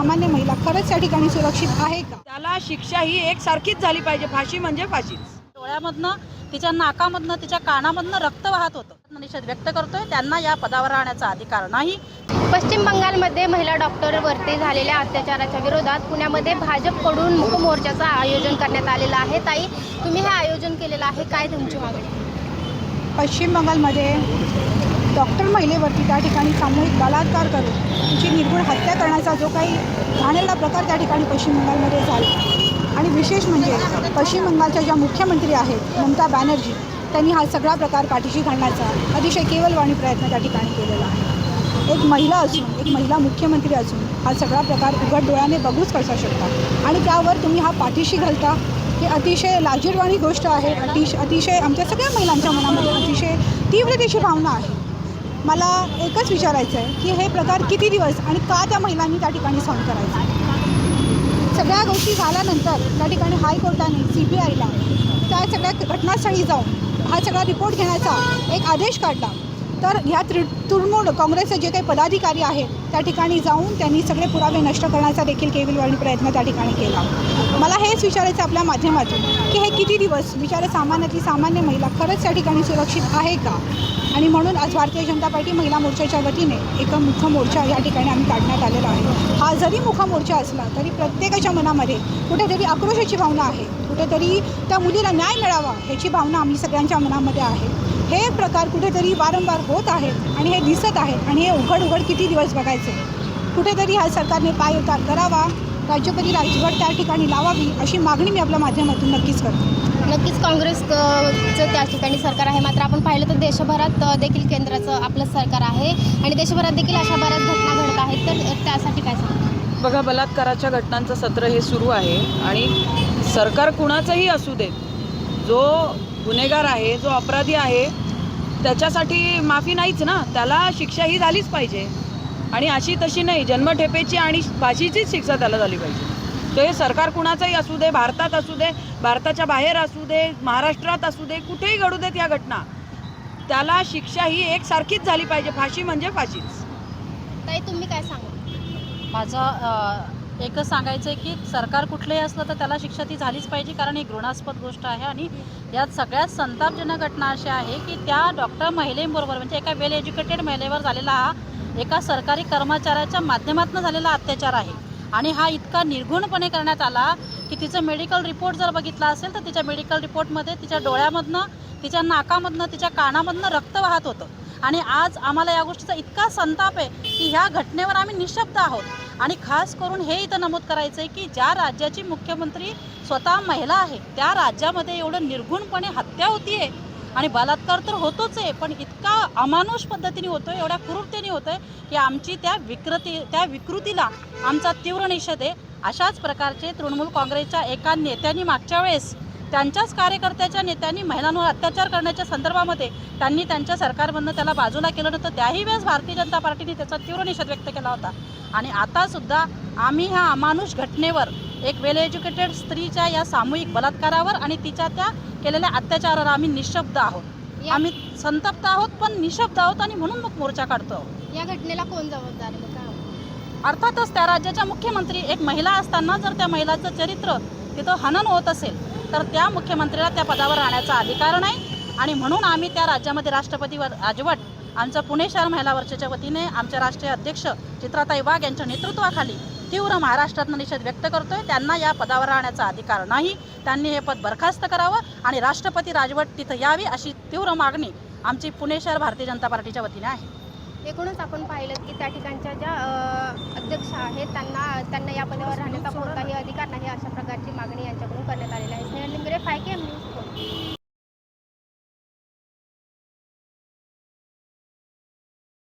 सामान्य महिला खरंच त्या ठिकाणी सुरक्षित आहे का? त्याला शिक्षा ही एकसारखीच झाली पाहिजे फाशी म्हणजे फाशीच. डोळ्यामधनं तिच्या नाकामधनं तिच्या कानामधनं रक्त वाहत होतं. निषेध व्यक्त करतोय त्यांना या पदावर राहण्याचा अधिकार नाही. पश्चिम बंगालमध्ये महिला डॉक्टरवरती झालेल्या अत्याचाराच्या विरोधात पुण्यामध्ये भाजपकडून मुख मोर्चाचं आयोजन करण्यात आलेलं आहे. ताई तुम्ही हे आयोजन केलेलं आहे काय तुमची मागणी? पश्चिम बंगालमध्ये डॉक्टर महिलेवरती त्या ठिकाणी सामूहिक बलात्कार करून तिची निर्गुण हत्या करण्याचा जो काही घाणेरडा प्रकार त्या ठिकाणी पश्चिम बंगालमध्ये झाला. आणि विशेष म्हणजे पश्चिम बंगालच्या ज्या मुख्यमंत्री आहेत ममता बॅनर्जी त्यांनी हा सगळा प्रकार पाठीशी घालण्याचा अतिशय केवलवाणी प्रयत्न त्या ठिकाणी केलेला आहे. एक महिला असून एक महिला मुख्यमंत्री असून हा सगळा प्रकार उघड डोळ्याने बघूच कसा शकता? आणि त्यावर तुम्ही हा पाठीशी घालता? ही अतिशय लाजीरवाणी गोष्ट आहे. अतिश अतिशय आमच्या सगळ्या महिलांच्या मनामध्ये अतिशय तीव्रतेची भावना आहे. मला एकच विचारायचं आहे की हे प्रकार किती दिवस आणि का त्या महिलांनी त्या ठिकाणी सहन करायचं? सगळ्या गोष्टी झाल्यानंतर त्या ठिकाणी हायकोर्टाने सी बी आयला त्या सगळ्या घटनास्थळी जाऊन हा सगळा रिपोर्ट घेण्याचा एक आदेश काढला. तर ह्या त्रि तृणमूल काँग्रेसचे जे काही पदाधिकारी आहेत त्या ठिकाणी जाऊन त्यांनी सगळे पुरावे नष्ट करण्याचा देखील केविलवाणी प्रयत्न त्या ठिकाणी केला. मला हेच विचारायचं आपल्या माध्यमातून की हे किती दिवस बिचारे सामान्यातली सामान्य महिला खरंच त्या ठिकाणी सुरक्षित आहे का? आणि म्हणून आज भारतीय जनता पार्टी महिला मोर्चाच्या वतीने एक मुख मोर्चा या ठिकाणी आम्ही काढण्यात आलेला आहे. हा जरी मुख मोर्चा असला तरी प्रत्येकाच्या मनामध्ये कुठेतरी आक्रोशाची भावना आहे. कुठेतरी त्या मुलीला न्याय मिळावा ह्याची भावना आम्ही सगळ्यांच्या मनामध्ये आहे. हे प्रकार कुठेतरी वारंवार होत आहेत आणि हे दिसत आहेत आणि हे उघड उघड किती दिवस बघायचे? कुठेतरी ह्या सरकारने पाय उतार करावा. राज्यपती राजवट त्या ठिकाणी लावावी अशी मागणी मी आपल्या माध्यमातून नक्कीच करते. नक्कीच काँग्रेसचं त्या ठिकाणी सरकार आहे. मात्र आपण पाहिलं तर देशभरात देखील केंद्राचं आपलं सरकार आहे. आणि देशभरात देखील अशा बऱ्याच घटना घडत आहेत. तर त्यासाठी काय सांगा बघा बलात्काराच्या घटनांचं सत्र हे सुरू आहे आणि सरकार कुणाचंही असू देत जो गुन्हेगार आहे जो अपराधी आहे त्याच्यासाठी माफी नाहीच ना. त्याला शिक्षा ही झालीच पाहिजे. आणि अशी तशी नाही. जन्मठेपेची आणि फाशीचीच शिक्षा त्याला झाली पाहिजे. तो हे सरकार कुणाचंही असू दे भारतात असू दे भारताच्या बाहेर असू दे महाराष्ट्रात असू दे कुठेही घडू देत या घटना. त्याला शिक्षा ही एकसारखीच झाली पाहिजे. फाशी म्हणजे फाशीच. ताई तुम्ही काय सांगा माझं एकच सांगायचं आहे की सरकार कुठलंही असलं तर त्याला शिक्षा ती झालीच पाहिजे कारण ही घृणास्पद गोष्ट आहे. आणि यात सगळ्यात संतापजनक घटना अशी आहे की त्या डॉक्टर महिलेबरोबर म्हणजे एका वेल एज्युकेटेड महिलेवर झालेला हा एका सरकारी कर्मचाऱ्याच्या माध्यमातून झालेला अत्याचार आहे. आणि हा इतका निर्घुणपणे करण्यात आला की तिचं मेडिकल रिपोर्ट जर बघितला असेल तर तिच्या मेडिकल रिपोर्टमध्ये तिच्या डोळ्यामधनं तिच्या नाकामधनं तिच्या कानामधनं रक्त वाहत होतं. आणि आज आम्हाला या गोष्टीचा इतका संताप आहे की ह्या घटनेवर आम्ही निशब्द आहोत. आणि खास करून हे इथं नमूद करायचं आहे की ज्या राज्याची मुख्यमंत्री स्वतः महिला आहे त्या राज्यामध्ये एवढं निर्घुणपणे हत्या होतीये. आणि बलात्कार तर होतोच आहे पण इतका अमानुष पद्धतीने होतोय एवढ्या क्रूरतेने होतोय की आमची त्या विकृती त्या विकृतीला आमचा तीव्र निषेध आहे. अशाच प्रकारचे तृणमूल काँग्रेसच्या एका नेत्यांनी मागच्या वेळेस त्यांच्याच कार्यकर्त्याच्या नेत्यांनी महिलांवर अत्याचार करण्याच्या संदर्भामध्ये त्यांनी त्यांच्या सरकारमधनं त्याला बाजूला केलं नव्हतं. त्याही वेळेस भारतीय जनता पार्टीने त्याचा तीव्र निषेध व्यक्त केला होता. आणि आता सुद्धा आम्ही ह्या अमानुष घटनेवर एक वेल एज्युकेटेड स्त्रीच्या या सामूहिक बलात्कारावर आणि तिच्या त्या केलेल्या अत्याचारावर आम्ही निशब्द आहोत. आम्ही संतप्त आहोत पण निशब्द आहोत आणि म्हणून मग मोर्चा काढतो या घटनेला कोण जबाबदार अर्थातच त्या राज्याच्या मुख्यमंत्री एक महिला असताना जर त्या महिलाचं चरित्र तिथं हनन होत असेल तर त्या मुख्यमंत्र्याला त्या पदावर राहण्याचा अधिकार नाही. आणि म्हणून आम्ही त्या राज्यामध्ये राष्ट्रपती राजवट आमचं पुणे शहर महिला वर्षाच्या वतीने आमच्या राष्ट्रीय अध्यक्ष चित्राताई वाघ यांच्या नेतृत्वाखाली तीव्र महाराष्ट्रातनं निषेध व्यक्त करतोय. त्यांना या पदावर राहण्याचा अधिकार नाही. त्यांनी हे पद बरखास्त करावं आणि राष्ट्रपती राजवट तिथं यावी अशी तीव्र मागणी आमची पुणे शहर भारतीय जनता पार्टीच्या वतीने आहे. एकूणच आपण पाहिलं की त्या ठिकाणच्या ज्या अध्यक्ष आहेत त्यांना त्यांना या पदावर राहण्याचा कोणताही अधिकार नाही अशा प्रकारची मागणी आहे